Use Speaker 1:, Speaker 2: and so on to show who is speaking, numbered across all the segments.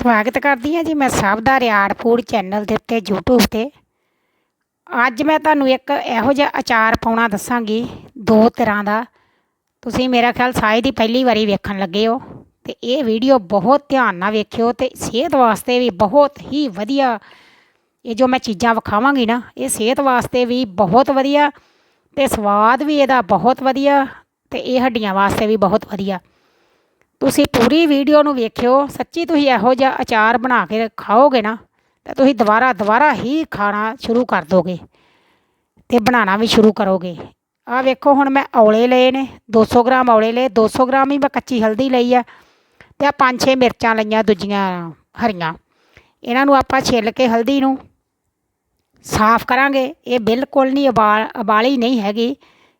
Speaker 1: ਸਵਾਗਤ ਕਰਦੀ ਹਾਂ ਜੀ ਮੈਂ ਸਭ ਦਾ ਰਿਆੜ ਫੂਡ ਚੈਨਲ ਦੇ ਉੱਤੇ, YouTube ਤੇ। ਅੱਜ ਮੈਂ ਤੁਹਾਨੂੰ ਇੱਕ ਇਹੋ ਜਿਹਾ ਅਚਾਰ ਪਾਉਣਾ ਦੱਸਾਂਗੀ, ਦੋ ਤਰ੍ਹਾਂ ਦਾ। ਤੁਸੀਂ ਮੇਰਾ ਖਿਆਲ ਸਾਇਦ ਹੀ ਪਹਿਲੀ ਵਾਰੀ ਵੇਖਣ ਲੱਗੇ ਹੋ ਤੇ ਇਹ ਵੀਡੀਓ ਬਹੁਤ ਧਿਆਨ ਨਾਲ ਵੇਖਿਓ ਤੇ ਸਿਹਤ ਵਾਸਤੇ ਵੀ ਬਹੁਤ ਹੀ ਵਧੀਆ। ਇਹ ਜੋ ਮੈਂ ਚੀਜ਼ਾਂ ਵਿਖਾਵਾਂਗੀ ਨਾ, ਇਹ ਸਿਹਤ ਵਾਸਤੇ ਵੀ ਬਹੁਤ ਵਧੀਆ ਤੇ ਸਵਾਦ ਵੀ ਇਹਦਾ ਬਹੁਤ ਵਧੀਆ ਤੇ ਇਹ ਹੱਡੀਆਂ ਵਾਸਤੇ ਵੀ ਬਹੁਤ ਵਧੀਆ। ਤੁਸੀਂ ਪੂਰੀ ਵੀਡੀਓ ਨੂੰ ਵੇਖਿਓ, ਸੱਚੀ ਤੁਸੀਂ ਇਹੋ ਜਿਹਾ ਅਚਾਰ ਬਣਾ ਕੇ ਖਾਓਗੇ ਨਾ, ਤਾਂ ਤੁਸੀਂ ਦੁਬਾਰਾ ਦੁਬਾਰਾ ਹੀ ਖਾਣਾ ਸ਼ੁਰੂ ਕਰ ਦੋਗੇ ਤੇ ਬਣਾਉਣਾ ਵੀ ਸ਼ੁਰੂ ਕਰੋਗੇ। ਆ ਵੇਖੋ, ਹੁਣ ਮੈਂ ਔਲੇ ਲਏ ਨੇ 200 ਗ੍ਰਾਮ ਔਲੇ ਲਏ 200 ਗ੍ਰਾਮ ਹੀ ਮੈਂ ਕੱਚੀ ਹਲਦੀ ਲਈ ਆ ਤੇ ਆ ਪੰਜ ਛੇ ਮਿਰਚਾਂ ਲਈਆਂ ਦੂਜੀਆਂ ਹਰੀਆਂ। ਇਹਨਾਂ ਨੂੰ ਆਪਾਂ ਛਿੱਲ ਕੇ ਹਲਦੀ ਨੂੰ ਸਾਫ਼ ਕਰਾਂਗੇ। ਇਹ ਬਿਲਕੁਲ ਨਹੀਂ ਉਬਾਲ, ਉਬਾਲੀ ਨਹੀਂ ਹੈਗੀ,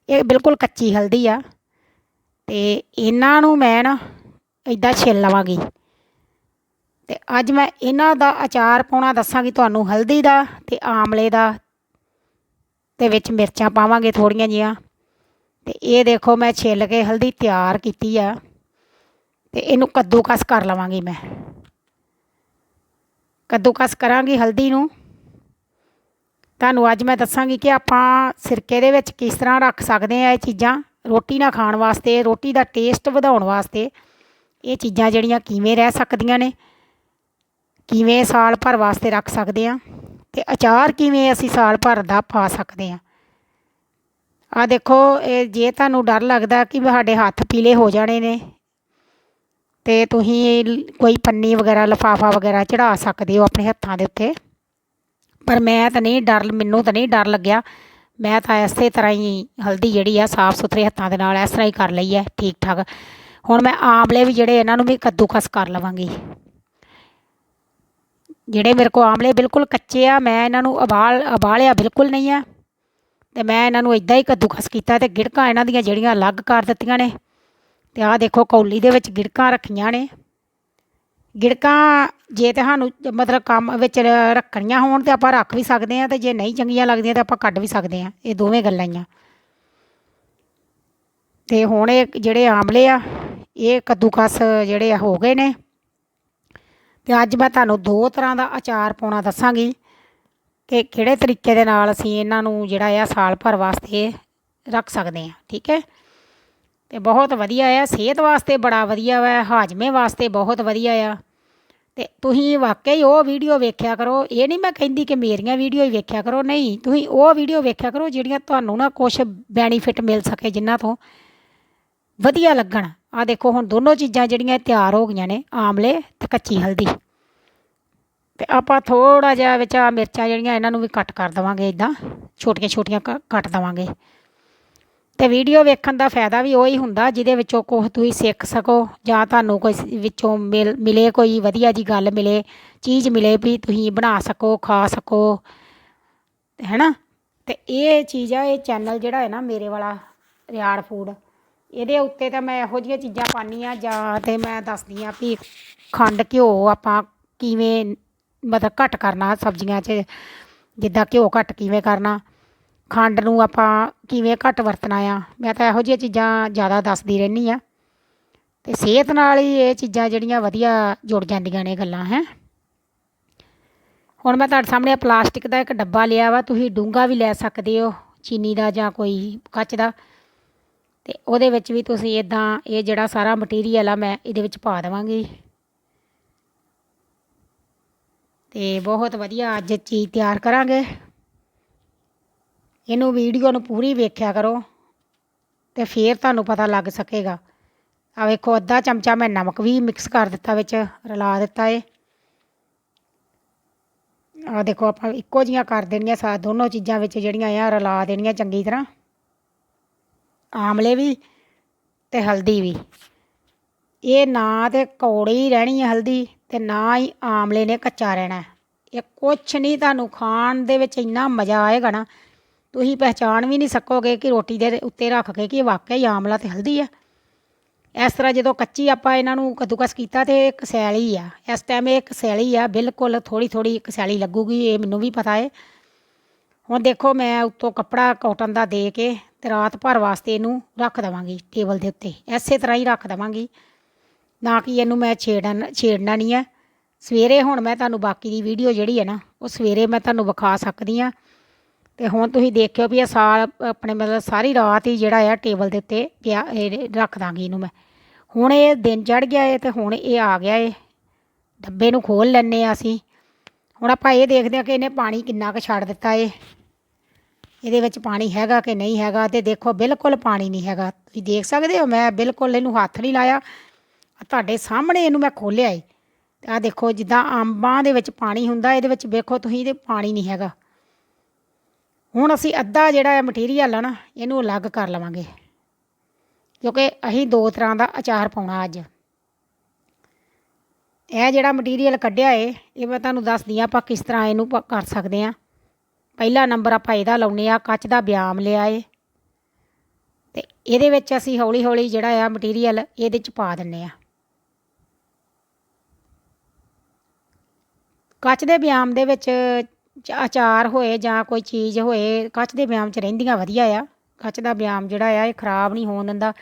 Speaker 1: ਇਹ ਬਿਲਕੁਲ ਕੱਚੀ ਹਲਦੀ ਆ। ਤੇ ਇਹਨਾਂ ਨੂੰ ਮੈਂ ਨਾ ਇਦਾਂ ਛਿੱਲ ਲਵਾਂਗੀ। ਤੇ ਅੱਜ ਮੈਂ ਇਹਨਾਂ ਦਾ ਅਚਾਰ ਪਾਉਣਾ ਦੱਸਾਂਗੀ ਤੁਹਾਨੂੰ, ਹਲਦੀ ਦਾ ਤੇ ਆਮਲੇ ਦਾ। ਤੇ ਵਿੱਚ ਮਿਰਚਾਂ ਪਾਵਾਂਗੇ ਥੋੜੀਆਂ ਜੀਆਂ। ਤੇ ਇਹ ਦੇਖੋ ਮੈਂ ਛਿੱਲ ਕੇ ਹਲਦੀ ਤਿਆਰ ਕੀਤੀ ਆ। ਤੇ ਇਹਨੂੰ ਕੱਦੂਕਸ ਕਰ ਲਵਾਂਗੀ ਮੈਂ। ਕੱਦੂਕਸ ਕਰਾਂਗੀ ਹਲਦੀ ਨੂੰ। ਤੁਹਾਨੂੰ ਅੱਜ ਮੈਂ ਦੱਸਾਂਗੀ ਕਿ ਆਪਾਂ ਸਿਰਕੇ ਦੇ ਵਿੱਚ ਕਿਸ ਤਰ੍ਹਾਂ ਰੱਖ ਸਕਦੇ ਆ ਇਹ ਚੀਜ਼ਾਂ। ਰੋਟੀ ਨਾਲ ਖਾਣ ਵਾਸਤੇ, ਰੋਟੀ ਦਾ ਟੇਸਟ ਵਧਾਉਣ ਵਾਸਤੇ। ਇਹ ਚੀਜ਼ਾਂ ਜਿਹੜੀਆਂ ਕਿਵੇਂ ਰਹਿ ਸਕਦੀਆਂ ਨੇ, ਕਿਵੇਂ ਸਾਲ ਭਰ ਵਾਸਤੇ ਰੱਖ ਸਕਦੇ ਆ ਤੇ ਅਚਾਰ ਕਿਵੇਂ ਅਸੀਂ ਸਾਲ ਭਰ ਦਾ ਪਾ ਸਕਦੇ ਆ ਆ ਦੇਖੋ, ਇਹ ਜੇ ਤੁਹਾਨੂੰ ਡਰ ਲੱਗਦਾ ਕਿ ਸਾਡੇ ਹੱਥ ਪੀਲੇ ਹੋ ਜਾਣੇ ਨੇ ਤੇ ਤੁਸੀਂ ਕੋਈ ਪੰਨੀ ਵਗੈਰਾ, ਲਫਾਫਾ ਵਗੈਰਾ ਚੜਾ ਸਕਦੇ ਹੋ ਆਪਣੇ ਹੱਥਾਂ ਦੇ ਉੱਤੇ। ਪਰ ਮੈਂ ਤਾਂ ਨਹੀਂ ਡਰ, ਮੈਨੂੰ ਤਾਂ ਨਹੀਂ ਡਰ ਲੱਗਿਆ। ਮੈਂ ਤਾਂ ਇਸੇ ਤਰ੍ਹਾਂ ਹੀ ਹਲਦੀ ਜਿਹੜੀ ਆ ਸਾਫ਼ ਸੁਥਰੇ ਹੱਥਾਂ ਦੇ ਨਾਲ ਇਸ ਤਰ੍ਹਾਂ ਹੀ ਕਰ ਲਈ ਹੈ ਠੀਕ ਠਾਕ ਹੁਣ ਮੈਂ ਆਮਲੇ ਵੀ ਜਿਹੜੇ ਇਹਨਾਂ ਨੂੰ ਵੀ ਕੱਦੂਕਸ ਕਰ ਲਵਾਂਗੀ। ਜਿਹੜੇ ਮੇਰੇ ਕੋ ਆਮਲੇ ਬਿਲਕੁਲ ਕੱਚੇ ਆ, ਮੈਂ ਇਹਨਾਂ ਨੂੰ ਉਬਾਲ, ਉਬਾਲਿਆ ਬਿਲਕੁਲ ਨਹੀਂ ਆ। ਤੇ ਮੈਂ ਇਹਨਾਂ ਨੂੰ ਇਦਾਂ ਹੀ ਕੱਦੂਕਸ ਕੀਤਾ ਤੇ ਗਿੜਕਾਂ ਇਹਨਾਂ ਦੀਆਂ ਜਿਹੜੀਆਂ ਅਲੱਗ ਕਰ ਦਿੱਤੀਆਂ ਨੇ। ਤੇ ਆਹ ਦੇਖੋ ਕੌਲੀ ਦੇ ਵਿੱਚ ਗਿੜਕਾਂ ਰੱਖੀਆਂ ਨੇ। ਗਿੜਕਾਂ ਜੇ ਤੇ ਸਾਨੂੰ ਮਤਲਬ ਕੰਮ ਵਿੱਚ ਰੱਖਣੀਆਂ ਹੋਣ ਤੇ ਆਪਾਂ ਰੱਖ ਵੀ ਸਕਦੇ ਆ ਤੇ ਜੇ ਨਹੀਂ ਚੰਗੀਆਂ ਲੱਗਦੀਆਂ ਤੇ ਆਪਾਂ ਕੱਢ ਵੀ ਸਕਦੇ ਆ। ਇਹ ਦੋਵੇਂ ਗੱਲਾਂ ਹੀ ਆ। ਤੇ ਹੁਣ ਇਹ ਜਿਹੜੇ ਆਮਲੇ ਆ ਇਹ ਕੱਦੂਕਸ ਜਿਹੜੇ ਆ ਹੋ ਗਏ ਨੇ। ਤੇ ਅੱਜ ਮੈਂ ਤੁਹਾਨੂੰ ਦੋ ਤਰ੍ਹਾਂ ਦਾ ਅਚਾਰ ਪਾਉਣਾ ਦੱਸਾਂਗੀ ਕਿ ਕਿਹੜੇ ਤਰੀਕੇ ਦੇ ਨਾਲ ਅਸੀਂ ਇਹਨਾਂ ਨੂੰ ਜਿਹੜਾ ਆ ਸਾਲ ਭਰ ਵਾਸਤੇ ਰੱਖ ਸਕਦੇ ਹਾਂ, ਠੀਕ ਹੈ? ਤੇ ਬਹੁਤ ਵਧੀਆ ਆ, ਸਿਹਤ ਵਾਸਤੇ ਬੜਾ ਵਧੀਆ ਵਾ, ਹਾਜਮੇ ਵਾਸਤੇ ਬਹੁਤ ਵਧੀਆ ਆ। ਤੇ ਤੁਸੀਂ ਵਾਕਈ ਉਹ ਵੀਡੀਓ ਵੇਖਿਆ ਕਰੋ, ਇਹ ਨਹੀਂ ਮੈਂ ਕਹਿੰਦੀ ਕਿ ਮੇਰੀਆਂ ਵੀਡੀਓ ਹੀ ਵੇਖਿਆ ਕਰੋ, ਨਹੀਂ, ਤੁਸੀਂ ਉਹ ਵੀਡੀਓ ਵੇਖਿਆ ਕਰੋ ਜਿਹੜੀਆਂ ਤੁਹਾਨੂੰ ਨਾ ਕੁਝ ਬੈਨੀਫਿਟ ਮਿਲ ਸਕੇ ਜਿਨ੍ਹਾਂ ਤੋਂ ਵਧੀਆ ਲੱਗਣ। ਆ ਦੇਖੋ, ਹੁਣ ਦੋਨੋਂ ਚੀਜ਼ਾਂ ਜਿਹੜੀਆਂ ਤਿਆਰ ਹੋ ਗਈਆਂ ਨੇ, ਆਮਲੇ ਤੇ ਕੱਚੀ ਹਲਦੀ। ਤੇ ਆਪਾਂ ਥੋੜਾ ਜਿਹਾ ਵਿੱਚ ਆ ਮਿਰਚਾਂ ਜਿਹੜੀਆਂ, ਇਹਨਾਂ ਨੂੰ ਵੀ ਕੱਟ ਕਰ ਦਵਾਂਗੇ ਇਦਾਂ ਛੋਟੀਆਂ ਛੋਟੀਆਂ ਕੱਟ ਦਵਾਂਗੇ। ਤੇ ਵੀਡੀਓ ਵੇਖਣ ਦਾ ਫਾਇਦਾ ਵੀ ਉਹੀ ਹੁੰਦਾ, ਜਿਹਦੇ ਵਿੱਚੋਂ ਕੁਝ ਤੁਸੀਂ ਸਿੱਖ ਸਕੋ, ਜਾਂ ਤੁਹਾਨੂੰ ਕੋਈ ਵਿੱਚੋਂ ਮਿਲ, ਮਿਲੇ ਕੋਈ ਵਧੀਆ ਜੀ ਗੱਲ ਮਿਲੇ, ਚੀਜ਼ ਮਿਲੇ ਵੀ ਤੁਸੀਂ ਬਣਾ ਸਕੋ, ਖਾ ਸਕੋ, ਹੈਨਾ? ਤੇ ਇਹ ਚੀਜ਼ ਆ, ਇਹ ਚੈਨਲ ਜਿਹੜਾ ਹੈ ਨਾ, ਮੇਰੇ ਵਾਲਾ ਰਿਆੜ ਫੂਡ ਇਹਦੇ ਉੱਤੇ ਤਾਂ ਮੈਂ ਇਹੋ ਜਿਹੀਆਂ ਚੀਜ਼ਾਂ ਪਾਉਂਦੀ ਆ ਜਾਂ ਤੇ ਮੈਂ ਦੱਸਦੀ ਆ ਵੀ ਖੰਡ, ਘਿਓ ਆਪਾਂ ਕਿਵੇਂ ਮਤਲਬ ਘੱਟ ਕਰਨਾ ਸਬਜ਼ੀਆਂ 'ਚ, ਜਿੱਦਾਂ ਘਿਓ ਘੱਟ ਕਿਵੇਂ ਕਰਨਾ, ਖੰਡ ਨੂੰ ਆਪਾਂ ਕਿਵੇਂ ਘੱਟ ਵਰਤਣਾ ਆ, ਮੈਂ ਤਾਂ ਇਹੋ ਜਿਹੀਆਂ ਚੀਜ਼ਾਂ ਜ਼ਿਆਦਾ ਦੱਸਦੀ ਰਹਿੰਦੀ ਆ ਤੇ ਸਿਹਤ ਨਾਲ ਹੀ ਇਹ ਚੀਜ਼ਾਂ ਜਿਹੜੀਆਂ ਵਧੀਆ ਜੁੜ ਜਾਂਦੀਆਂ ਨੇ ਗੱਲਾਂ, ਹੈ। ਹੁਣ ਮੈਂ ਤੁਹਾਡੇ ਸਾਹਮਣੇ ਪਲਾਸਟਿਕ ਦਾ ਇੱਕ ਡੱਬਾ ਲਿਆ ਵਾ, ਤੁਸੀਂ ਡੂੰਗਾ ਵੀ ਲੈ ਸਕਦੇ ਹੋ, ਚੀਨੀ ਦਾ ਜਾਂ ਕੋਈ ਕੱਚ ਦਾ। ਤੇ ਉਹਦੇ ਵਿੱਚ ਵੀ ਤੁਸੀਂ ਇਦਾਂ ਇਹ ਜਿਹੜਾ ਸਾਰਾ ਮਟੀਰੀਅਲ ਆ ਮੈਂ ਇਹਦੇ ਵਿੱਚ ਪਾ ਦੇਵਾਂਗੀ। ਤੇ ਬਹੁਤ ਵਧੀਆ ਅੱਜ ਚੀਜ਼ ਤਿਆਰ ਕਰਾਂਗੇ। ਇਹਨੂੰ ਵੀਡੀਓ ਨੂੰ ਪੂਰੀ ਵੇਖਿਆ ਕਰੋ ਤੇ ਫੇਰ ਤੁਹਾਨੂੰ ਪਤਾ ਲੱਗ ਸਕੇਗਾ। ਆ ਵੇਖੋ, ਅੱਧਾ ਚਮਚਾ ਮੈਂ ਨਮਕ ਵੀ ਮਿਕਸ ਕਰ ਦਿੱਤਾ ਵਿੱਚ, ਰਲਾ ਦਿੱਤਾ ਏ। ਆ ਦੇਖੋ, ਆਪਾਂ ਇੱਕੋ ਜੀਆਂ ਕਰ ਦੇਣੀਆਂ ਸਾ ਦੋਨੋਂ ਚੀਜ਼ਾਂ ਵਿੱਚ ਜਿਹੜੀਆਂ ਆ ਰਲਾ ਦੇਣੀਆਂ ਚੰਗੀ ਤਰ੍ਹਾਂ। ਆਮਲੇ ਵੀ ਤੇ ਹਲਦੀ ਵੀ। ਇਹ ਨਾ ਤੇ ਕੌੜੀ ਰਹਿਣੀ ਹੈ ਹਲਦੀ ਤੇ ਨਾ ਹੀ ਆਮਲੇ ਨੇ ਕੱਚਾ ਰਹਿਣਾ। ਇਹ ਕੁਛ ਨਹੀਂ ਤੁਹਾਨੂੰ ਖਾਣ ਦੇ ਵਿੱਚ ਇੰਨਾ ਮਜ਼ਾ ਆਏਗਾ ਨਾ। ਤੁਸੀਂ ਪਹਿਚਾਣ ਵੀ ਨਹੀਂ ਸਕੋਗੇ ਕਿ ਰੋਟੀ ਦੇ ਉੱਤੇ ਰੱਖ ਕੇ ਕਿ ਵਾਕਈ ਆਮਲਾ ਤੇ ਹਲਦੀ ਆ। ਇਸ ਤਰ੍ਹਾਂ ਜਦੋਂ ਕੱਚੀ ਆਪਾਂ ਇਹਨਾਂ ਨੂੰ ਕੱਦੂਕਸ ਕੀਤਾ ਤੇ ਇੱਕ ਸੈਲੀ ਆ। ਇਸ ਟਾਈਮ ਇਹ ਇੱਕ ਸੈਲੀ ਆ, ਬਿਲਕੁਲ ਥੋੜੀ ਥੋੜੀ ਇੱਕ ਸੈਲੀ ਲੱਗੂਗੀ, ਇਹ ਮੈਨੂੰ ਵੀ ਪਤਾ ਹੈ ਹੁਣ ਦੇਖੋ ਮੈਂ ਉੱਤੋਂ ਕੱਪੜਾ ਕਾਟਨ ਦਾ ਦੇ ਕੇ ਤੇ ਰਾਤ ਭਰ ਵਾਸਤੇ ਇਹਨੂੰ ਰੱਖ ਦੇਵਾਂਗੀ ਟੇਬਲ ਦੇ ਉੱਤੇ। ਐਸੇ ਤਰ੍ਹਾਂ ਹੀ ਰੱਖ ਦੇਵਾਂਗੀ। ਨਾ ਕਿ ਇਹਨੂੰ ਮੈਂ ਛੇੜਨ, ਛੇੜਨਾ ਨਹੀਂ ਹੈ। ਸਵੇਰੇ ਹੁਣ ਮੈਂ ਤੁਹਾਨੂੰ ਬਾਕੀ ਦੀ ਵੀਡੀਓ ਜਿਹੜੀ ਹੈ ਨਾ, ਉਹ ਸਵੇਰੇ ਮੈਂ ਤੁਹਾਨੂੰ ਵਿਖਾ ਸਕਦੀ ਆ ਤੇ ਹੁਣ ਤੁਸੀਂ ਦੇਖਿਓ ਵੀ ਇਹ ਸਾਲ ਆਪਣੇ ਮਤਲਬ ਸਾਰੀ ਰਾਤ ਹੀ ਜਿਹੜਾ ਆ ਟੇਬਲ ਦੇ ਉੱਤੇ ਪਿਆ ਇਹ ਰੱਖ ਦਾਂਗੀ ਇਹਨੂੰ ਮੈਂ। ਹੁਣ ਇਹ ਦਿਨ ਚੜ ਗਿਆ ਏ ਤੇ ਹੁਣ ਇਹ ਆ ਗਿਆ ਏ। ਡੱਬੇ ਨੂੰ ਖੋਲ ਲੈਣੇ ਆ ਅਸੀਂ। ਹੁਣ ਆਪਾਂ ਇਹ ਦੇਖਦੇ ਆ ਕਿ ਇਹਨੇ ਪਾਣੀ ਕਿੰਨਾ ਕੁ ਛੱਡ ਦਿੱਤਾ ਏ। ਇਹਦੇ ਵਿੱਚ ਪਾਣੀ ਹੈਗਾ ਕਿ ਨਹੀਂ ਹੈਗਾ ਤੇ ਦੇਖੋ ਬਿਲਕੁਲ ਪਾਣੀ ਨਹੀਂ ਹੈਗਾ। ਤੁਸੀਂ ਦੇਖ ਸਕਦੇ ਹੋ, ਮੈਂ ਬਿਲਕੁਲ ਇਹਨੂੰ ਹੱਥ ਨਹੀਂ ਲਾਇਆ। ਤੁਹਾਡੇ ਸਾਹਮਣੇ ਇਹਨੂੰ ਮੈਂ ਖੋਲਿਆ ਏ। ਤੇ ਆ ਦੇਖੋ, ਜਿੱਦਾਂ ਅੰਬਾਂ ਦੇ ਵਿੱਚ ਪਾਣੀ ਹੁੰਦਾ, ਇਹਦੇ ਵਿੱਚ ਵੇਖੋ ਤੁਸੀਂ ਇਹਦੇ ਪਾਣੀ ਨਹੀਂ ਹੈਗਾ। ਹੁਣ ਅਸੀਂ ਅੱਧਾ ਜਿਹੜਾ ਹੈ ਮਟੀਰੀਅਲ ਆ ਨਾ, ਇਹਨੂੰ ਅਲੱਗ ਕਰ ਲਵਾਂਗੇ। ਕਿਉਂਕਿ ਅਸੀਂ ਦੋ ਤਰ੍ਹਾਂ ਦਾ ਅਚਾਰ ਪਾਉਣਾ ਅੱਜ। ਇਹ ਜਿਹੜਾ ਮਟੀਰੀਅਲ ਕੱਢਿਆ ਏ, ਇਹ ਮੈਂ ਤੁਹਾਨੂੰ ਦੱਸਦੀ ਆ ਆਪਾਂ ਕਿਸ ਤਰ੍ਹਾਂ ਇਹਨੂੰ ਪ- ਕਰ ਸਕਦੇ ਆ ਪਹਿਲਾ ਨੰਬਰ ਆਪਾਂ ਇਹਦਾ ਲਾਉਨੇ ਆ, ਕੱਚ ਦਾ ਬਿਆਮ ਲਿਆ ਏ। ਤੇ ਇਹਦੇ ਵਿੱਚ ਅਸੀਂ ਹੌਲੀ ਹੌਲੀ ਜਿਹੜਾ ਆ ਮਟੀਰੀਅਲ ਇਹਦੇ ਚ ਪਾ ਦਿੰਨੇ ਆ। ਕੱਚ ਦੇ ਬਿਆਮ ਦੇ ਵਿੱਚ ਚ- ਅਚਾਰ ਹੋਏ ਜਾਂ ਕੋਈ ਚੀਜ਼ ਹੋਏ, ਕੱਚ ਦੇ ਬਿਆਮ 'ਚ ਰਹਿੰਦੀਆਂ ਵਧੀਆ ਆ। ਕੱਚ ਦਾ ਬਿਆਮ ਜਿਹੜਾ ਆ, ਇਹ ਖਰਾਬ ਨਹੀਂ ਹੋਣ ਦਿੰਦਾ।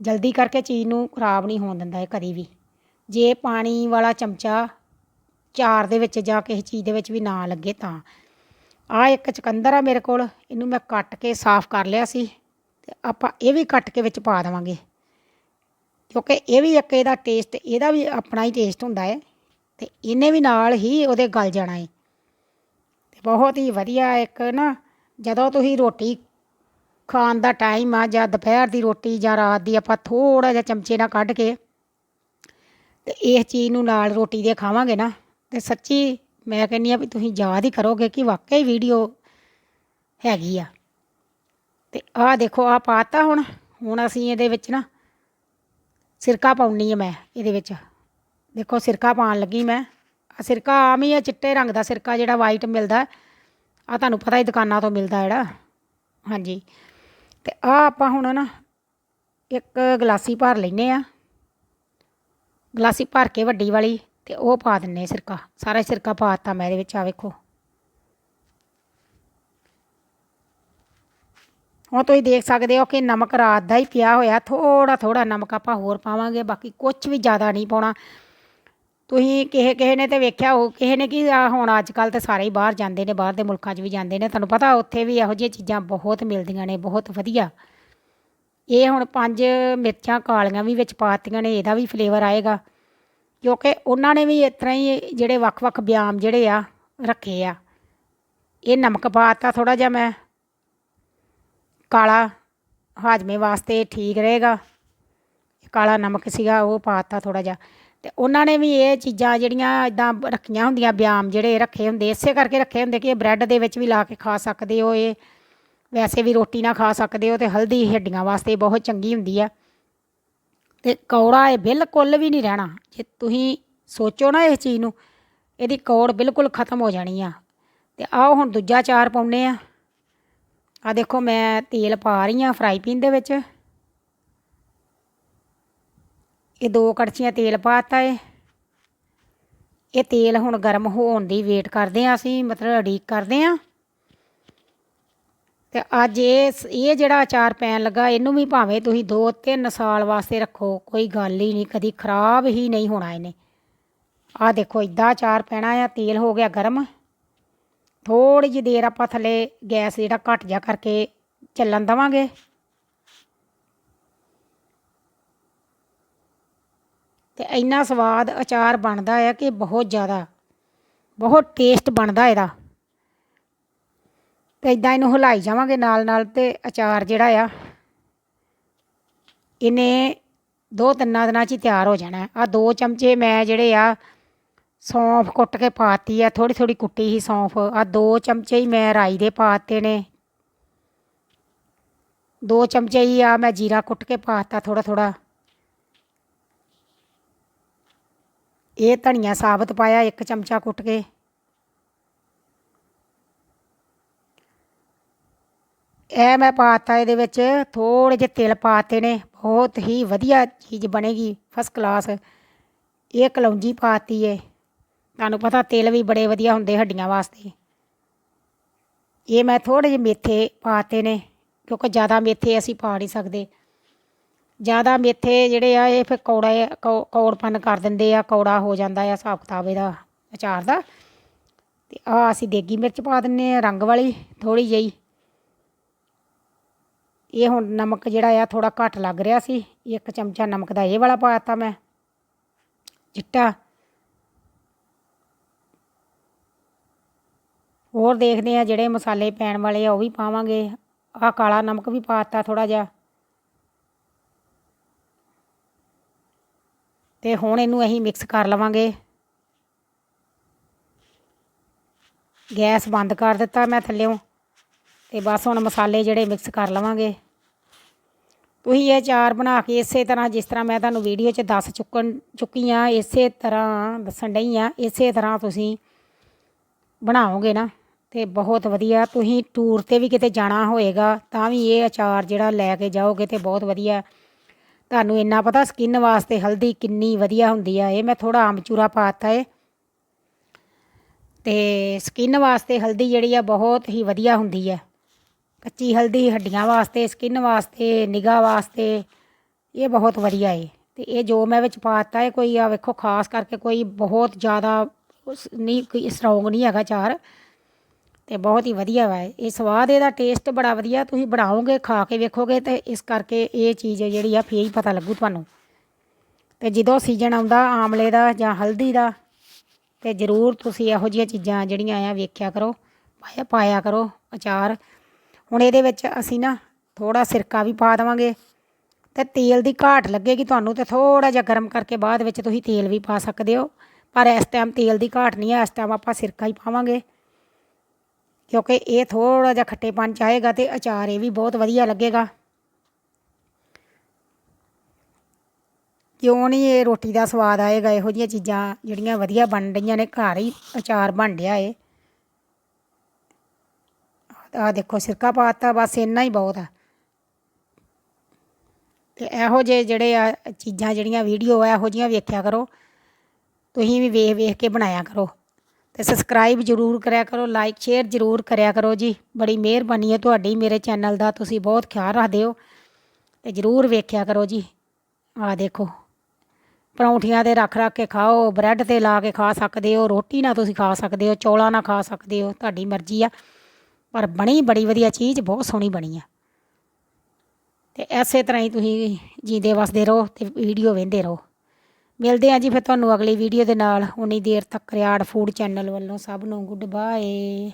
Speaker 1: ਜਲਦੀ ਕਰਕੇ ਚੀਜ਼ ਨੂੰ ਖਰਾਬ ਨਹੀਂ ਹੋਣ ਦਿੰਦਾ ਇਹ ਕਦੀ ਵੀ। ਜੇ ਪਾਣੀ ਵਾਲਾ ਚਮਚਾ ਚਾਰ ਦੇ ਵਿੱਚ ਜਾਂ ਕਿਸੇ ਚੀਜ਼ ਦੇ ਵਿੱਚ ਵੀ ਨਾ ਲੱਗੇ ਤਾਂ। ਆ ਇੱਕ ਚਕੰਦਰ ਆ ਮੇਰੇ ਕੋਲ, ਇਹਨੂੰ ਮੈਂ ਕੱਟ ਕੇ ਸਾਫ਼ ਕਰ ਲਿਆ ਸੀ ਤੇ ਆਪਾਂ ਇਹ ਵੀ ਕੱਟ ਕੇ ਵਿੱਚ ਪਾ ਦੇਵਾਂਗੇ। ਕਿਉਂਕਿ ਇਹ ਵੀ ਇੱਕ ਇਹਦਾ ਟੇਸਟ ਇਹਦਾ ਵੀ ਆਪਣਾ ਹੀ ਟੇਸਟ ਹੁੰਦਾ ਹੈ ਤੇ ਇਹਨੇ ਵੀ ਨਾਲ ਹੀ ਉਹਦੇ ਗਲ ਜਾਣਾ ਹੈ ਤੇ ਬਹੁਤ ਹੀ ਵਧੀਆ ਇੱਕ ਨਾ, ਜਦੋਂ ਤੁਸੀਂ ਰੋਟੀ ਖਾਣ ਦਾ ਟਾਈਮ ਆ ਜਾਂ ਦੁਪਹਿਰ ਦੀ ਰੋਟੀ ਜਾਂ ਰਾਤ ਦੀ ਆਪਾਂ ਥੋੜਾ ਜਿਹਾ ਚਮਚੇ ਨਾਲ ਕੱਢ ਕੇ ਤੇ ਇਸ ਚੀਜ਼ ਨੂੰ ਨਾਲ ਰੋਟੀ ਦੇ ਖਾਵਾਂਗੇ ਨਾ, ਤੇ ਸੱਚੀ ਮੈਂ ਕਹਿੰਨੀ ਆ ਵੀ ਤੁਸੀਂ ਯਾਦ ਹੀ ਕਰੋਗੇ ਕਿ ਵਾਕਈ ਵੀਡੀਓ ਹੈਗੀ ਆ। ਤੇ ਆਹ ਦੇਖੋ, ਆਹ ਪਾਤਾ ਹੁਣ ਹੁਣ ਅਸੀਂ ਇਹਦੇ ਵਿੱਚ ਨਾ ਸਿਰਕਾ ਪਾਉਣੀ ਆ ਮੈਂ ਇਹਦੇ ਵਿੱਚ। ਦੇਖੋ, ਸਿਰਕਾ ਪਾਉਣ ਲੱਗੀ ਮੈਂ। ਆ ਸਿਰਕਾ ਆਮ ਹੀ ਆ, ਚਿੱਟੇ ਰੰਗ ਦਾ ਸਿਰਕਾ ਜਿਹੜਾ ਵਾਈਟ ਮਿਲਦਾ। ਆ ਤੁਹਾਨੂੰ ਪਤਾ ਹੀ ਦੁਕਾਨਾਂ ਤੋਂ ਮਿਲਦਾ ਜਿਹੜਾ। ਹਾਂਜੀ। ਤੇ ਆ ਆਪਾਂ ਹੁਣ ਨਾ ਇੱਕ ਗਲਾਸੀ ਭਰ ਲੈਨੇ ਆ। ਗਲਾਸੀ ਭਰ ਕੇ ਵੱਡੀ ਵਾਲੀ। ਤੇ ਉਹ ਪਾ ਦਿੰਨੇ ਸਿਰਕਾ। ਸਾਰਾ ਸਿਰਕਾ ਪਾਤਾ ਮੈਂ ਇਹਦੇ ਵਿੱਚ ਆ ਵੇਖੋ। ਹੁਣ ਤੁਸੀਂ ਦੇਖ ਸਕਦੇ ਹੋ ਕਿ ਨਮਕ ਰਾਤ ਦਾ ਹੀ ਪਿਆ ਹੋਇਆ ਥੋੜਾ ਥੋੜਾ ਨਮਕ ਆਪਾਂ ਹੋਰ ਪਾਵਾਂਗੇ, ਬਾਕੀ ਕੁਝ ਵੀ ਜ਼ਿਆਦਾ ਨਹੀਂ ਪਾਉਣਾ। ਤੁਸੀਂ ਕਿਸੇ ਕਿਸੇ ਨੇ ਤੇ ਵੇਖਿਆ ਹੋ ਕਿਸੇ ਨੇ ਕੀ ਹੁਣ ਅੱਜ ਕੱਲ ਤੇ ਸਾਰੇ ਹੀ ਬਾਹਰ ਜਾਂਦੇ ਨੇ, ਬਾਹਰ ਦੇ ਮੁਲਕਾਂ 'ਚ ਵੀ ਜਾਂਦੇ ਨੇ। ਤੁਹਾਨੂੰ ਪਤਾ ਉੱਥੇ ਵੀ ਇਹੋ ਜਿਹੀਆਂ ਚੀਜ਼ਾਂ ਬਹੁਤ ਮਿਲਦੀਆਂ ਨੇ, ਬਹੁਤ ਵਧੀਆ। ਇਹ ਹੁਣ ਪੰਜ ਮਿਰਚਾਂ ਕਾਲੀਆਂ ਵੀ ਵਿੱਚ ਪਾਤੀਆਂ ਨੇ, ਇਹਦਾ ਵੀ ਫਲੇਵਰ ਆਏਗਾ। ਕਿਉਂਕਿ ਉਹਨਾਂ ਨੇ ਵੀ ਇਸ ਤਰ੍ਹਾਂ ਹੀ ਜਿਹੜੇ ਵੱਖ-ਵੱਖ ਬਿਆਮ ਜਿਹੜੇ ਆ ਰੱਖੇ ਆ। ਇਹ ਨਮਕ ਪਾਤਾ ਥੋੜਾ ਜਿਹਾ ਮੈਂ। ਕਾਲਾ ਹਾਜਮੇ ਵਾਸਤੇ ਠੀਕ ਰਹੇਗਾ। ਕਾਲਾ ਨਮਕ ਸੀਗਾ, ਉਹ ਪਾਤਾ ਥੋੜਾ ਜਿਹਾ। ਤੇ ਉਹਨਾਂ ਨੇ ਵੀ ਇਹ ਚੀਜ਼ਾਂ ਜਿਹੜੀਆਂ ਇਦਾਂ ਰੱਖੀਆਂ ਹੁੰਦੀਆਂ, ਬਿਆਮ ਜਿਹੜੇ ਰੱਖੇ ਹੁੰਦੇ, ਇਸੇ ਕਰਕੇ ਰੱਖੇ ਹੁੰਦੇ ਕਿ ਇਹ ਬ੍ਰੈਡ ਦੇ ਵਿੱਚ ਵੀ ਲਾ ਕੇ ਖਾ ਸਕਦੇ ਹੋ ਇਹ। ਵੈਸੇ ਵੀ ਰੋਟੀ ਨਾਲ ਖਾ ਸਕਦੇ ਹੋ ਤੇ ਹਲਦੀ ਹੱਡੀਆਂ ਵਾਸਤੇ ਬਹੁਤ ਚੰਗੀ ਹੁੰਦੀ ਆ। ਤੇ ਕੌੜਾ ਇਹ ਬਿਲਕੁਲ ਵੀ ਨਹੀਂ ਰਹਿਣਾ। ਜੇ ਤੁਸੀਂ ਸੋਚੋ ਨਾ ਇਸ ਚੀਜ਼ ਨੂੰ, ਇਹਦੀ ਕੌੜ ਬਿਲਕੁਲ ਖਤਮ ਹੋ ਜਾਣੀ ਆ। ਤੇ ਆਓ ਹੁਣ ਦੂਜਾ ਚਾਰ ਪਾਉਨੇ ਆ। ਆ ਦੇਖੋ ਮੈਂ ਤੇਲ ਪਾ ਰਹੀ ਆ ਫਰਾਈ ਪੈਨ ਦੇ ਵਿੱਚ। ਇਹ ਦੋ ਕੜਛੀਆਂ ਤੇਲ ਪਾਤਾ ਏ। ਇਹ ਤੇਲ ਹੁਣ ਗਰਮ ਹੋਣ ਦੀ ਵੇਟ ਕਰਦੇ ਆ ਅਸੀਂ, ਮਤਲਬ ਉਡੀਕ ਕਰਦੇ ਆ। ਤੇ ਅੱਜ ਇਹ ਇਹ ਜਿਹੜਾ ਅਚਾਰ ਪੈਣ ਲੱਗਾ, ਇਹਨੂੰ ਵੀ ਭਾਵੇਂ ਤੁਸੀਂ 2-3 ਸਾਲ ਵਾਸਤੇ ਰੱਖੋ, ਕੋਈ ਗੱਲ ਹੀ ਨਹੀਂ, ਕਦੀ ਖਰਾਬ ਹੀ ਨਹੀਂ ਹੋਣਾ ਇਹਨੇ। ਆਹ ਦੇਖੋ ਇਦਾਂ ਅਚਾਰ ਪੈਣਾ ਆ, ਤੇਲ ਹੋ ਗਿਆ ਗਰਮ। ਥੋੜੀ ਜਿਹੀ ਦੇਰ ਆਪਾਂ ਥੱਲੇ ਗੈਸ ਜਿਹੜਾ ਘੱਟ ਜਾ ਕਰਕੇ ਚੱਲਣ ਦਵਾਂਗੇ। ਤੇ ਇੰਨਾ ਸਵਾਦ ਅਚਾਰ ਬਣਦਾ ਆ ਕਿ ਬਹੁਤ ਜ਼ਿਆਦਾ, ਬਹੁਤ ਟੇਸਟ ਬਣਦਾ ਇਹਦਾ। ਤੇ ਇਦਾਂ ਇਹਨੂੰ ਹਿਲਾਈ ਜਾਵਾਂਗੇ ਨਾਲ ਨਾਲ ਤੇ ਅਚਾਰ ਜਿਹੜਾ ਆ, ਇਹਨੇ ਦੋ ਤਿੰਨਾਂ ਦਿਨਾਂ 'ਚ ਹੀ ਤਿਆਰ ਹੋ ਜਾਣਾ। ਆ ਦੋ ਚਮਚੇ ਮੈਂ ਜਿਹੜੇ ਆ, ਸੌਂਫ ਕੁੱਟ ਕੇ ਪਾਤੀ ਆ ਥੋੜੀ ਥੋੜੀ ਕੁੱਟੀ ਹੀ ਸੌਂਫ। ਆ ਦੋ ਚਮਚੇ ਹੀ ਮੈਂ ਰਾਈ ਦੇ ਪਾਤੇ ਨੇ। ਦੋ ਚਮਚੇ ਹੀ ਆ ਮੈਂ ਜੀਰਾ ਕੁੱਟ ਕੇ ਪਾਤਾ ਥੋੜਾ ਥੋੜਾ ਇਹ ਧਨੀਆ ਸਾਬਤ ਪਾਇਆ ਇੱਕ ਚਮਚਾ ਕੁੱਟ ਕੇ। ਇਹ ਮੈਂ ਪਾਤਾ ਇਹਦੇ ਵਿੱਚ ਥੋੜੇ ਜਿਹੇ ਤਿਲ ਪਾਤੇ ਨੇ, ਬਹੁਤ ਹੀ ਵਧੀਆ ਚੀਜ਼ ਬਣੇਗੀ ਫਸਟ ਕਲਾਸ ਇਹ ਕਲੌਂਜੀ ਪਾਤੀ ਏ। ਤੁਹਾਨੂੰ ਪਤਾ ਤਿਲ ਵੀ ਬੜੇ ਵਧੀਆ ਹੁੰਦੇ ਹੱਡੀਆਂ ਵਾਸਤੇ। ਇਹ ਮੈਂ ਥੋੜੇ ਜਿਹੇ ਮੇਥੇ ਪਾਤੇ ਨੇ, ਕਿਉਂਕਿ ਜ਼ਿਆਦਾ ਮੇਥੇ ਅਸੀਂ ਪਾ ਨਹੀਂ ਸਕਦੇ। ਜ਼ਿਆਦਾ ਮੇਥੇ ਜਿਹੜੇ ਆ, ਇਹ ਫਿਰ ਕੌੜਾ ਕੌ- ਕੌੜਪਨ ਕਰ ਦਿੰਦੇ ਆ, ਕੌੜਾ ਹੋ ਜਾਂਦਾ ਆ ਹਿਸਾਬ ਕਿਤਾਬ ਇਹਦਾ, ਅਚਾਰ ਦਾ। ਤੇ ਆ ਅਸੀਂ ਦੇਗੀ ਮਿਰਚ ਪਾ ਦਿੰਨੇ ਆ, ਰੰਗ ਵਾਲੀ ਥੋੜੀ ਜਿਹੀ। ਇਹ ਹੁਣ ਨਮਕ ਜਿਹੜਾ ਆ ਥੋੜਾ ਘੱਟ ਲੱਗ ਰਿਹਾ ਸੀ, ਇੱਕ ਚਮਚਾ ਨਮਕ ਦਾ ਇਹ ਵਾਲਾ ਪਾਤਾ ਮੈਂ, ਚਿੱਟਾ। ਹੋਰ ਦੇਖਦੇ ਆ ਜਿਹੜੇ ਮਸਾਲੇ ਪੈਣ ਵਾਲੇ ਆ ਉਹ ਵੀ ਪਾਵਾਂਗੇ ਆ ਕਾਲਾ ਨਮਕ ਵੀ ਪਾਤਾ ਥੋੜਾ ਜਿਹਾ। ਤੇ ਹੁਣ ਇਹਨੂੰ ਅਸੀਂ ਮਿਕਸ ਕਰ ਲਵਾਂਗੇ। ਗੈਸ ਬੰਦ ਕਰ ਦਿੱਤਾ ਮੈਂ ਥੱਲਿਓਂ। ਤੇ ਬਸ ਹੁਣ ਮਸਾਲੇ ਜਿਹੜੇ ਮਿਕਸ ਕਰ ਲਵਾਂਗੇ। ਤੁਸੀਂ ਇਹ ਚਾਰ ਬਣਾ ਕੇ ਇਸੇ ਤਰ੍ਹਾਂ ਜਿਸ ਤਰ੍ਹਾਂ ਮੈਂ ਤੁਹਾਨੂੰ ਵੀਡੀਓ 'ਚ ਦੱਸ ਚੁੱਕਣ, ਚੁੱਕੀ ਆ ਇਸੇ ਤਰ੍ਹਾਂ ਦੱਸਣ ਡਈ ਆ ਇਸੇ ਤਰ੍ਹਾਂ ਤੁਸੀਂ ਬਣਾਓਗੇ ਨਾ, ਤੇ ਬਹੁਤ ਵਧੀਆ। ਤੁਸੀਂ ਟੂਰ ਤੇ ਵੀ ਕਿਤੇ ਜਾਣਾ ਹੋਏਗਾ, ਤਾਂ ਵੀ ਇਹ ਅਚਾਰ ਜਿਹੜਾ ਲੈ ਕੇ ਜਾਓਗੇ ਤੇ ਬਹੁਤ ਵਧੀਆ। ਤੁਹਾਨੂੰ ਇੰਨਾ ਪਤਾ ਸਕਿਨ ਵਾਸਤੇ ਹਲਦੀ ਕਿੰਨੀ ਵਧੀਆ ਹੁੰਦੀ ਆ, ਇਹ ਮੈਂ ਥੋੜਾ ਆਮਚੂਰਾ ਪਾਤਾ ਏ। ਤੇ ਸਕਿਨ ਵਾਸਤੇ ਹਲਦੀ ਜਿਹੜੀ ਆ ਬਹੁਤ ਹੀ ਵਧੀਆ ਹੁੰਦੀ ਹੈ ਕੱਚੀ ਹਲਦੀ, ਹੱਡੀਆਂ ਵਾਸਤੇ ਸਕਿਨ ਵਾਸਤੇ, ਨਿਗਾਹ ਵਾਸਤੇ, ਇਹ ਬਹੁਤ ਵਧੀਆ ਏ। ਤੇ ਇਹ ਜੋ ਮੈਂ ਵਿੱਚ ਪਾਤਾ ਹੈ ਕੋਈ ਆ ਵੇਖੋ, ਖਾਸ ਕਰਕੇ ਕੋਈ ਬਹੁਤ ਜ਼ਿਆਦਾ ਨਹੀਂ, ਕੋਈ ਸਟਰੋਂਗ ਨਹੀਂ ਹੈਗਾ ਚਾਰ। ਤੇ ਬਹੁਤ ਹੀ ਵਧੀਆ ਵਾ ਇਹ। ਇਹ ਸਵਾਦ ਇਹਦਾ ਟੇਸਟ ਬੜਾ ਵਧੀਆ, ਤੁਸੀਂ ਬਣਾਓਗੇ, ਖਾ ਕੇ ਵੇਖੋਗੇ ਤੇ ਇਸ ਕਰਕੇ ਇਹ ਚੀਜ਼ ਜਿਹੜੀ ਆ ਫੇਰ ਹੀ ਪਤਾ ਲੱਗੂ ਤੁਹਾਨੂੰ। ਤੇ ਜਦੋਂ ਸੀਜ਼ਨ ਆਉਂਦਾ, ਆਮਲੇ ਦਾ ਜਾਂ ਹਲਦੀ ਦਾ, ਤੇ ਜ਼ਰੂਰ ਤੁਸੀਂ ਇਹੋ ਜਿਹੀਆਂ ਚੀਜ਼ਾਂ ਜਿਹੜੀਆਂ ਆ ਵੇਖਿਆ ਕਰੋ, ਪਾਇਆ ਪਾਇਆ ਕਰੋ ਅਚਾਰ। ਹੁਣ ਇਹਦੇ ਵਿੱਚ ਅਸੀਂ ਨਾ ਥੋੜਾ ਸਿਰਕਾ ਵੀ ਪਾ ਦੇਵਾਂਗੇ ਤੇ ਤੇਲ ਦੀ ਘਾਟ ਲੱਗੇਗੀ ਤੁਹਾਨੂੰ ਤੇ ਥੋੜਾ ਜਿਹਾ ਗਰਮ ਕਰਕੇ ਬਾਅਦ ਵਿੱਚ ਤੁਸੀਂ ਤੇਲ ਵੀ ਪਾ ਸਕਦੇ ਹੋ। ਪਰ ਇਸ ਟਾਈਮ ਤੇਲ ਦੀ ਘਾਟ ਨਹੀਂ ਹੈ, ਇਸ ਟਾਈਮ ਆਪਾਂ ਸਿਰਕਾ ਹੀ ਪਾਵਾਂਗੇ। ਕਿਉਂਕਿ ਇਹ ਥੋੜਾ ਜਿਹਾ ਖੱਟੇਪਨ ਚਾਹੇਗਾ ਤੇ ਅਚਾਰ ਇਹ ਵੀ ਬਹੁਤ ਵਧੀਆ ਲੱਗੇਗਾ। ਕਿਉਂ ਨਹੀਂ ਇਹ ਰੋਟੀ ਦਾ ਸਵਾਦ ਆਏਗਾ? ਇਹੋ ਜਿਹੀਆਂ ਚੀਜ਼ਾਂ ਜਿਹੜੀਆਂ ਵਧੀਆ ਬਣ ਰਹੀਆਂ ਨੇ, ਘਰ ਹੀ ਅਚਾਰ ਬਣ ਰਿਹਾ ਏ। ਆ ਦੇਖੋ ਸਿਰਕਾ ਪਾਤਾ, ਬਸ ਇੰਨਾ ਹੀ ਬਹੁਤ ਆ। ਤੇ ਇਹੋ ਜਿਹੇ ਜਿਹੜੇ ਆ ਚੀਜ਼ਾਂ ਜਿਹੜੀਆਂ ਵੀਡੀਓ ਆ, ਇਹੋ ਜਿਹੀਆਂ ਵੇਖਿਆ ਕਰੋ। ਤੁਸੀਂ ਵੀ ਵੇਖ ਵੇਖ ਕੇ ਬਣਾਇਆ ਕਰੋ। ਤੇ ਸਬਸਕ੍ਰਾਈਬ ਜ਼ਰੂਰ ਕਰਿਆ ਕਰੋ ਲਾਈਕ ਸ਼ੇਅਰ ਜ਼ਰੂਰ ਕਰਿਆ ਕਰੋ ਜੀ। ਬੜੀ ਮਿਹਰਬਾਨੀ ਹੈ ਤੁਹਾਡੀ, ਮੇਰੇ ਚੈਨਲ ਦਾ, ਤੁਸੀਂ ਬਹੁਤ ਖਿਆਲ ਰੱਖਦੇ ਹੋ। ਤੇ ਜ਼ਰੂਰ ਵੇਖਿਆ ਕਰੋ ਜੀ। ਆ ਦੇਖੋ, ਪਰੌਂਠੀਆਂ ਤੇ ਰੱਖ ਰੱਖ ਕੇ ਖਾਓ ਬ੍ਰੈਡ ਤੇ ਲਾ ਕੇ ਖਾ ਸਕਦੇ ਹੋ, ਰੋਟੀ ਨਾਲ ਤੁਸੀਂ ਖਾ ਸਕਦੇ ਹੋ, ਚੌਲਾਂ ਨਾਲ ਖਾ ਸਕਦੇ ਹੋ, ਤੁਹਾਡੀ ਮਰਜ਼ੀ ਆ। ਪਰ ਬਣੀ ਬੜੀ ਵਧੀਆ ਚੀਜ਼, ਬਹੁਤ ਸੋਹਣੀ ਬਣੀ ਆ। ਤੇ ਐਸੇ ਤਰ੍ਹਾਂ ਹੀ ਤੁਸੀਂ ਜੀਂਦੇ ਵਸਦੇ ਰਹੋ ਤੇ ਵੀਡੀਓ ਵੇਖਦੇ ਰਹੋ। ਮਿਲਦੇ ਹਾਂ ਜੀ ਫਿਰ ਤੁਹਾਨੂੰ ਅਗਲੀ ਵੀਡੀਓ ਦੇ ਨਾਲ। ਉਨੀ ਦੇਰ ਤੱਕ ਰਿਆੜ ਫੂਡ ਚੈਨਲ ਵੱਲੋਂ। ਸਭ ਨੂੰ ਗੁੱਡ ਬਾਏ।